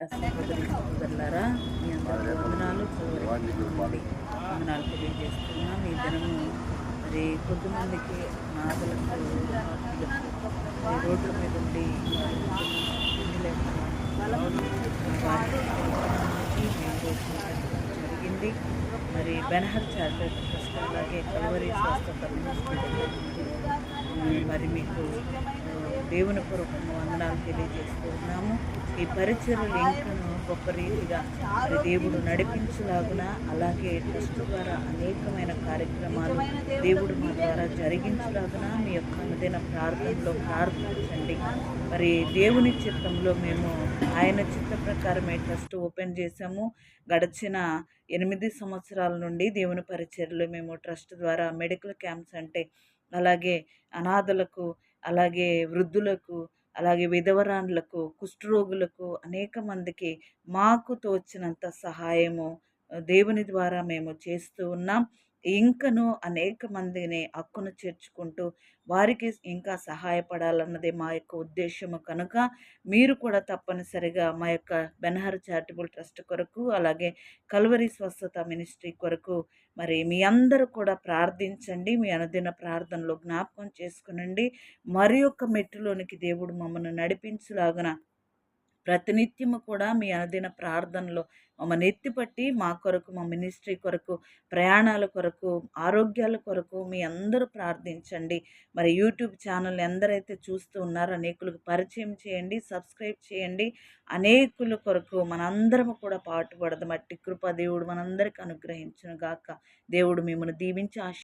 సహోదరి మీ అందరూ వందనాలు వందనాలు తెలియజేస్తున్నాం. ఈ దినము మరి కొద్దిమందికి నాదలకు రోడ్ల మీద ఉండి జరిగింది. మరి బెనహర్ చారిటబుల్ ట్రస్ట్ అలాగే కలవరీ స్వస్థత మరి మీకు దేవుని పూర్వకంగా వందనాలు తెలియజేస్తున్నాము ఈ పరిచయలు ఇంకను గొప్ప రీతిగా మరి దేవుడు నడిపించలాగున అలాగే ట్రస్ట్ ద్వారా అనేకమైన కార్యక్రమాలు దేవుడు మా ద్వారా జరిగించలాగున మీ యొక్క అనుదిన ప్రార్థనలో ప్రార్థించండి. మరి దేవుని చిత్తంలో మేము ఆయన చిత్త ప్రకారమే ట్రస్ట్ ఓపెన్ చేశాము. గడిచిన ఎనిమిది సంవత్సరాల నుండి దేవుని పరిచర్లో మేము ట్రస్ట్ ద్వారా మెడికల్ క్యాంప్స్ అంటే అలాగే అనాథలకు అలాగే వృద్ధులకు అలాగే విధవరాండ్లకు కుష్ఠరోగులకు అనేక మందికి మాకు తోచినంత సహాయము దేవుని ద్వారా మేము చేస్తూ ఉన్నాం. ఇంకను అనేక మందిని హక్కును చేర్చుకుంటూ వారికి ఇంకా సహాయపడాలన్నదే మా యొక్క ఉద్దేశము కనుక మీరు కూడా తప్పనిసరిగా మా యొక్క బెనహర్ చారిటబుల్ ట్రస్ట్ కొరకు అలాగే కల్వరి స్వస్థత మినిస్ట్రీ కొరకు మరి మీ అందరూ కూడా ప్రార్థించండి. మీ అనుదిన ప్రార్థనలో జ్ఞాపకం చేసుకునండి. మరి యొక్క మెట్టులోనికి దేవుడు మమ్మల్ని నడిపించులాగన ప్రతినిత్యము కూడా మీ అనుదిన ప్రార్థనలో మమ్మల్ని ఎత్తిపట్టి మా కొరకు మా మినిస్ట్రీ కొరకు ప్రయాణాల కొరకు ఆరోగ్యాల కొరకు మీ అందరూ ప్రార్థించండి. మరి యూట్యూబ్ ఛానల్ ఎందరైతే చూస్తూ ఉన్నారో అనేకులకు పరిచయం చేయండి సబ్స్క్రైబ్ చేయండి. అనేకుల కొరకు మనందరము కూడా పాటుపడదు మట్టి కృప దేవుడు మనందరికి అనుగ్రహించును గాక దేవుడు మిమ్మల్ని దీవించి ఆశ